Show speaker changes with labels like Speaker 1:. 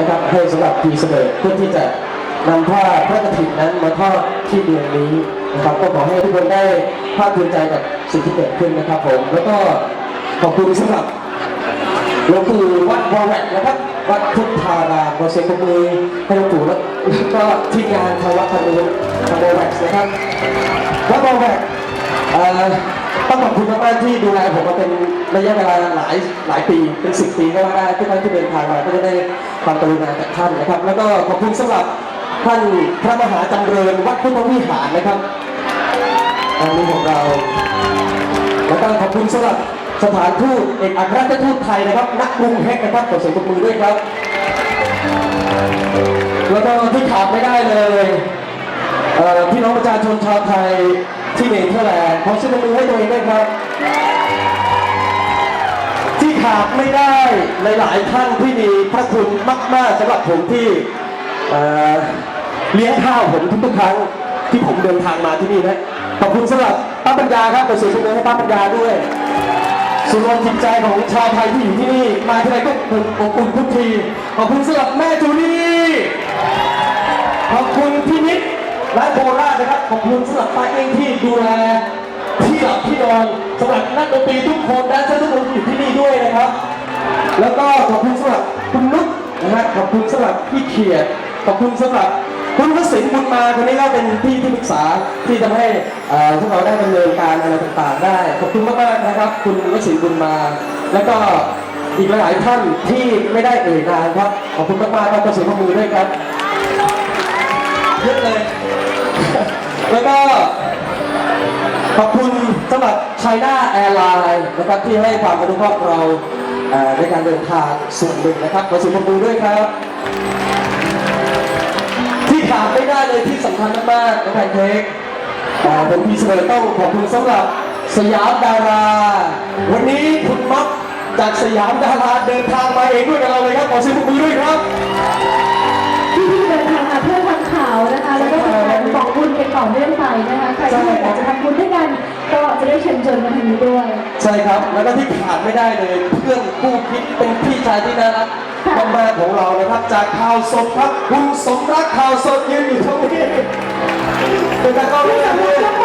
Speaker 1: นะครับให้สำหรับปีเสมอเพื่อที่จะนำผ้าพระกฐินนั้นมาทอดที่เดือนนี้นะครับ ก็ขอให้ทุกคนได้ภาคภูมิใจกับสิ่งที่เกิดขึ้นนะครับผมแล้วก็ขอบคุณสำหรับหลวงปู่วัดวอลแวกนะครับวัดพุทธารามขอเสียงปรบมือให้หลวงปู่แล้วก็ทีมงานทวัดทางนู้นทางวอลแวกนะครับวัดวอลแวกเอ่อ ต้องขอบคุณมากๆที่ดูแลผมมาเป็นระยะเวลาหลายหลายปีเป็นสิบปีก็ว่าได้ทุกครั้ที่เดินทางมาก็จะได้ความกรุณาจากท่านนะครับ แล้วก็ขอบคุณสำหรับท่านพระมหาจำเริญวัดพุทธวิหารนะครับอันนี้ของเรา แล้วก็ขอบคุณสำหรับสถานทูตเอกอัครราชทูตไทยนะครับนักกรุงแฮกนะครับขอเสียงปรบมือด้วยครับ แล้วก็ที่ขาดไม่ได้เลยเออพี่น้องประชาชนชาวไทย ที่เนเธอร์แลนด์ขอเสียงปรบมือให้ตัวเองด้วยครับ ที่ขาดไม่ได้หลายๆท่านที่มีพระคุณมาก ๆสำหรับผมที่เอ่อเลี้ยงข้าวผมทุกๆครั้งที่ผมเดินทางมาที่นี่นะขอบคุณสำหรับป้าปัญญาครับขอเสียงปรบมือให้ป้าปัญญาด้วยส่วนรวมจิตใจของชาวไทยที่อยู่ที่นี่ มาที่ไรก็อบอุ่นทุกทีขอบคุณสำหรับแม่จูลี่ขอบคุณพี่นิด และโบราณนะครับขอบคุณสำหรับป้าเองที่ดูแลที่หลับที่นอนสำหรับนักดนตรีทุกคนแดนเซอร์ทุกคนที่อยู่ที่นี่ด้วยนะครับ แล้วก็ขอบคุณสำหรับคุณนุ๊กนะฮะขอบคุณสำหรับพี่เขียดขอบคุณสำหรับคุณวสินบุญมาคนนี้ก็เป็นพี่ที่ปรึกษาที่ทำให้พวกเราได้ดำเนินการอะไรต่างๆ ได้ ขอบคุณมากๆนะครับ คุณวสินบุญมา แล้วก็อีกหลายท่านที่ไม่ได้เอ่ยนามครับขอบคุณมากๆครับกระสุนข้อมือด้วยครับ เยอะเลย แล้วก็ขอบคุณสำหรับ China Airlines นะครับที่ให้ความอนุเคราะห์เราในการเดินทางส่วนหนึ่งนะครับขอสียงปรบมือด้วยครับ ที่ขาดไม่ได้เลยที่สำคัญมากๆน้องแพนเค้กเอ่ผมพีเสมอต้องขอบคุณสำหรับสยามดารา วันนี้คุณมักจากสยามดาราเดินทางมาเองด้วยกับเราเลยครับขอเสียงปรบมือด้วยครับ
Speaker 2: ต่อเนื่องไปนะคะ ใครที่อยากจะทำบุญด้วยกัน ก็จะได้เชิญชวนมาทางนี้ด้วย
Speaker 1: ใช่ครับ แล้วก็ที่ขาดไม่ได้เลย เพื่อนคู่คิดเป็นพี่ชายที่น่ารัก
Speaker 2: ค่ะ
Speaker 1: มากๆของเรานะครับจากข่าวสดครับคุณสมรักข่าวสดยืนอยู่ตรงนี้เป็นตากล้องด้วย
Speaker 2: ย
Speaker 1: นะ
Speaker 2: ก
Speaker 1: ด้วย
Speaker 2: มือขึ้น